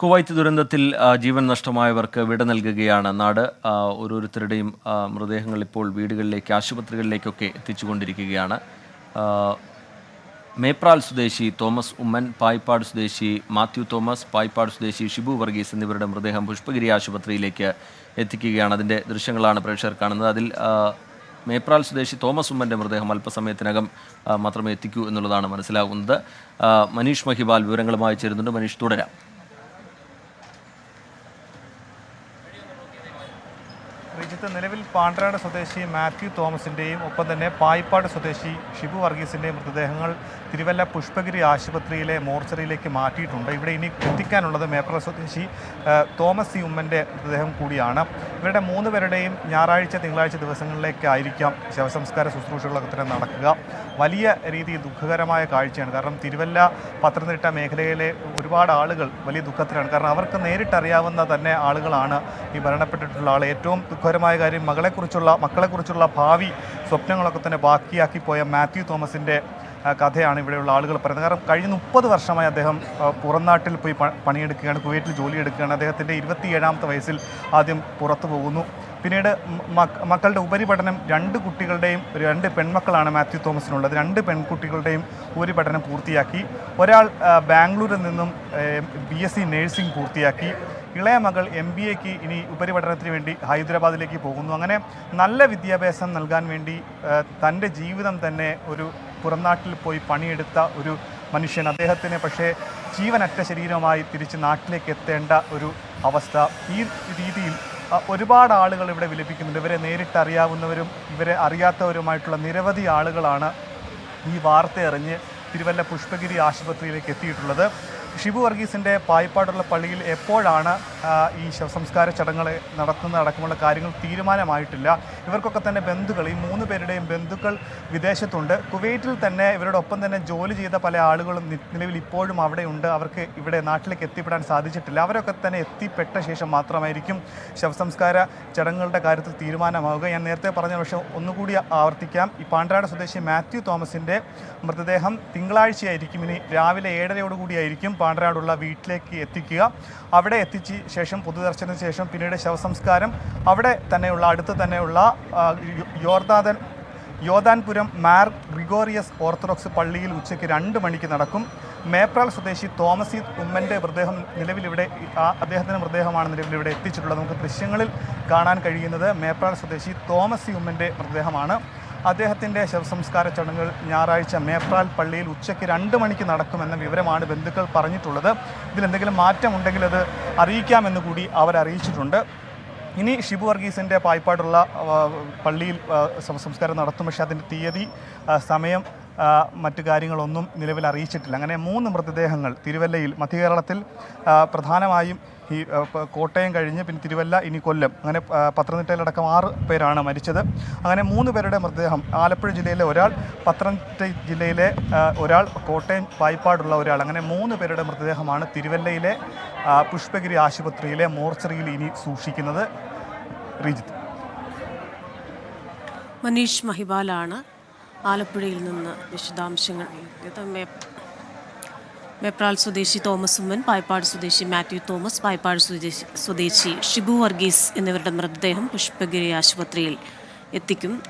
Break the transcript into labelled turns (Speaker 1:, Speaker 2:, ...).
Speaker 1: Kuwait ദുരന്തത്തിൽ ജീവൻ നഷ്ടമായവർക്ക് വിട നൽകുകയാണ്. നാട് ഓരോരുത്തരുടെയും മൃതദേഹങ്ങൾ ഇപ്പോൾ വീടുകളിലേക്ക് ആശുപത്രികളിലേക്കൊക്കെ എത്തിച്ചുകൊണ്ടിരിക്കുകയാണ്. മേപ്രാൽ സ്വദേശി തോമസ് ഉമ്മൻ പായിപ്പാട് സ്വദേശി മാത്യു തോമസ് പായിപ്പാട് സ്വദേശി ഷിബു വർഗീസ് എന്നിവരുടെ മൃതദേഹം പുഷ്പഗിരി ആശുപത്രിയിലേക്ക് എത്തിക്കുകയാണ്. അതിന്റെ ദൃശ്യങ്ങളാണ് പ്രേക്ഷകർ കാണുന്നത്. അതിൽ മേപ്രാൽ സ്വദേശി തോമസ് ഉമ്മന്റെ മൃതദേഹം അല്പസമയത്തിനകം മാത്രമേ എത്തിക്കൂ എന്നുള്ളതാണ് മനസ്സിലാകുന്നത് മനീഷ് മഹിബാൽ വിവരങ്ങളുമായി ചേരുന്നുണ്ട്. മനീഷ് തുടരാം.
Speaker 2: റിജിത്ത് നിലവിൽ പാണ്ടനാട് സ്വദേശി മാത്യു തോമസിന്റെയും ഒപ്പം തന്നെ പായിപ്പാട് സ്വദേശി ഷിബു വർഗീസിന്റെയും മൃതദേഹങ്ങൾ തിരുവല്ല പുഷ്പഗിരി ആശുപത്രിയിലെ മോർച്ചറിയിലേക്ക് മാറ്റിയിട്ടുണ്ട്. ഇവിടെ ഇനി എത്തിക്കാനുള്ളത് മേപ്ര സ്വദേശി തോമസ് ഉമ്മന്റെ മൃതദേഹം കൂടിയാണ്. ഇവരുടെ മൂന്ന് പേരുടെയും ഞായറാഴ്ച തിങ്കളാഴ്ച ദിവസങ്ങളിലേക്കായിരിക്കാം ശവസംസ്കാര ശുശ്രൂഷകളൊക്കെ തന്നെ നടക്കുക. വലിയ രീതിയിൽ ദുഃഖകരമായ കാഴ്ചയാണ്. കാരണം തിരുവല്ല പത്തനംതിട്ട മേഖലയിലെ ഒരുപാട് ആളുകൾ വലിയ ദുഃഖത്തിലാണ്. കാരണം അവർക്ക് നേരിട്ടറിയാവുന്ന തന്നെ ആളുകളാണ് ഈ മരണപ്പെട്ടിട്ടുള്ള ആൾ ഏറ്റവും ദുഃഖകരമായ കാര്യം മകളെക്കുറിച്ചുള്ള മക്കളെക്കുറിച്ചുള്ള ഭാവി സ്വപ്നങ്ങളൊക്കെ തന്നെ ബാക്കിയാക്കി പോയ മാത്യു തോമസിന്റെ കഥയാണ് ഇവിടെയുള്ള ആളുകൾ പറയുന്നത്. കാരണം കഴിഞ്ഞ മുപ്പത് വർഷമായി അദ്ദേഹം പുറംനാട്ടിൽ പോയി പണിയെടുക്കുകയാണ് കുവൈറ്റിൽ ജോലിയെടുക്കുകയാണ് അദ്ദേഹത്തിന്റെ ഇരുപത്തിയേഴാമത്തെ വയസ്സിൽ ആദ്യം പുറത്തു പോകുന്നു. പിന്നീട് മക്കളുടെ ഉപരിപഠനം രണ്ട് കുട്ടികളുടെയും രണ്ട് പെൺമക്കളാണ് മാത്യു തോമസിനുള്ളത്. രണ്ട് പെൺകുട്ടികളുടെയും ഉപരിപഠനം പൂർത്തിയാക്കി. ഒരാൾ ബാംഗ്ലൂരിൽ നിന്നും ബി എസ് സി നേഴ്സിംഗ് പൂർത്തിയാക്കി. ഇളയ മകൾ എം ബി എക്ക് ഇനി ഉപരിപഠനത്തിന് വേണ്ടി ഹൈദരാബാദിലേക്ക് പോകുന്നു. അങ്ങനെ നല്ല വിദ്യാഭ്യാസം നൽകാൻ വേണ്ടി തന്റെ ജീവിതം തന്നെ ഒരു പുറംനാട്ടിൽ പോയി പണിയെടുത്ത ഒരു മനുഷ്യൻ. അദ്ദേഹത്തിന് പക്ഷേ ജീവനറ്റ ശരീരമായി തിരിച്ച് നാട്ടിലേക്ക് എത്തേണ്ട ഒരു അവസ്ഥ ഈ രീതിയിൽ ഒരുപാട് ആളുകൾ ഇവിടെ വിലപിക്കുന്നുണ്ട്. ഇവരെ നേരിട്ട് അറിയാവുന്നവരും ഇവരെ അറിയാത്തവരുമായിട്ടുള്ള നിരവധി ആളുകളാണ് ഈ വാർത്ത അറിഞ്ഞ് തിരുവല്ല പുഷ്പഗിരി ആശുപത്രിയിലേക്ക് എത്തിയിട്ടുള്ളത്. ഷിബു വർഗീസിന്റെ പായിപ്പാടുള്ള പള്ളിയിൽ എപ്പോഴാണ് ഈ ശവസംസ്കാര ചടങ്ങുകൾ നടത്തുന്ന അടക്കമുള്ള കാര്യങ്ങൾ തീരുമാനമായിട്ടില്ല. ഇവർക്കൊക്കെ തന്നെ ബന്ധുക്കൾ ഈ മൂന്ന് പേരുടെയും ബന്ധുക്കൾ വിദേശത്തുണ്ട്. കുവൈറ്റിൽ തന്നെ ഇവരുടെ ഒപ്പം തന്നെ ജോലി ചെയ്ത പല ആളുകളും നിലവിൽ ഇപ്പോഴും അവിടെയുണ്ട്. അവർക്ക് ഇവിടെ നാട്ടിലേക്ക് എത്തിപ്പെടാൻ സാധിച്ചിട്ടില്ല. അവരൊക്കെ തന്നെ എത്തിപ്പെട്ട ശേഷം മാത്രമായിരിക്കും ശവസംസ്കാര ചടങ്ങുകളുടെ കാര്യത്തിൽ തീരുമാനമാവുക. ഞാൻ നേരത്തെ പറഞ്ഞ പക്ഷേ ഒന്നുകൂടി ആവർത്തിക്കാം. ഈ പാണ്ഡ്രാട് സ്വദേശി മാത്യു തോമസിന്റെ മൃതദേഹം തിങ്കളാഴ്ചയായിരിക്കും. ഇനി രാവിലെ ഏഴരയോടുകൂടിയായിരിക്കും പാണ്ടനാടുള്ള വീട്ടിലേക്ക് എത്തിക്കുക. അവിടെ എത്തിച്ച ശേഷം പൊതുദർശനത്തിന് ശേഷം പിന്നീട് ശവസംസ്കാരം. അവിടെ തന്നെയുള്ള അടുത്ത് തന്നെയുള്ള യോർദാദൻ യോദാൻപുരം മാർ ഗ്രിഗോറിയസ് ഓർത്തഡോക്സ് പള്ളിയിൽ ഉച്ചയ്ക്ക് രണ്ട് മണിക്ക് നടക്കും. മേപ്രാൾ സ്വദേശി തോമസി ഉമ്മന്റെ മൃതദേഹം നിലവിലിവിടെ അദ്ദേഹത്തിന്റെ മൃതദേഹമാണ് നിലവിലിവിടെ എത്തിച്ചിട്ടുള്ളത്. നമുക്ക് ദൃശ്യങ്ങളിൽ കാണാൻ കഴിയുന്നത് മേപ്രാൾ സ്വദേശി തോമസി ഉമ്മന്റെ മൃതദേഹമാണ്. അദ്ദേഹത്തിന്റെ ശവസംസ്കാര ചടങ്ങുകൾ ഞായറാഴ്ച മേപ്രാൽ പള്ളിയിൽ ഉച്ചയ്ക്ക് രണ്ട് മണിക്ക് നടക്കുമെന്ന വിവരമാണ് ബന്ധുക്കൾ പറഞ്ഞിട്ടുള്ളത്. ഇതിലെന്തെങ്കിലും മാറ്റമുണ്ടെങ്കിൽ അത് അറിയിക്കാമെന്ന് കൂടി അവരറിയിച്ചിട്ടുണ്ട് ഇനി ഷിബു വർഗീസിന്റെ പായ്പാടുള്ള പള്ളിയിൽ സംസ്കാരം നടത്തും. പക്ഷേ അതിന്റെ തീയതി സമയം മറ്റു കാര്യങ്ങളൊന്നും നിലവിൽ അറിയിച്ചിട്ടില്ല. അങ്ങനെ മൂന്ന് മൃതദേഹങ്ങൾ തിരുവല്ലയിൽ മധ്യകേരളത്തിൽ പ്രധാനമായും ഈ കോട്ടയം കഴിഞ്ഞ് പിന്നെ തിരുവല്ല ഇനി കൊല്ലം. അങ്ങനെ പത്തനംതിട്ടയിലടക്കം ആറ് പേരാണ് മരിച്ചത്. അങ്ങനെ മൂന്ന് പേരുടെ മൃതദേഹം ആലപ്പുഴ ജില്ലയിലെ ഒരാൾ പത്തനംതിട്ട ജില്ലയിലെ ഒരാൾ കോട്ടയം വായ്പാടുള്ള ഒരാൾ. അങ്ങനെ മൂന്ന് പേരുടെ മൃതദേഹമാണ് തിരുവല്ലയിലെ പുഷ്പഗിരി ആശുപത്രിയിലെ മോർച്ചറിയിൽ ഇനി സൂക്ഷിക്കുന്നത്. റിജിത്ത്.
Speaker 3: മനീഷ് മഹിബാലാണ് ആലപ്പുഴയിൽ നിന്ന് വിശദാംശങ്ങൾ. നൽകിയത് മേ- സ്വദേശി തോമസ് ഉമ്മൻ പായ്പാട് സ്വദേശി മാത്യു തോമസ് പായ്പാട് സ്വദേശി സ്വദേശി ഷിബു വർഗീസ് എന്നിവരുടെ മൃതദേഹം പുഷ്പഗിരി ആശുപത്രിയിൽ എത്തിക്കും.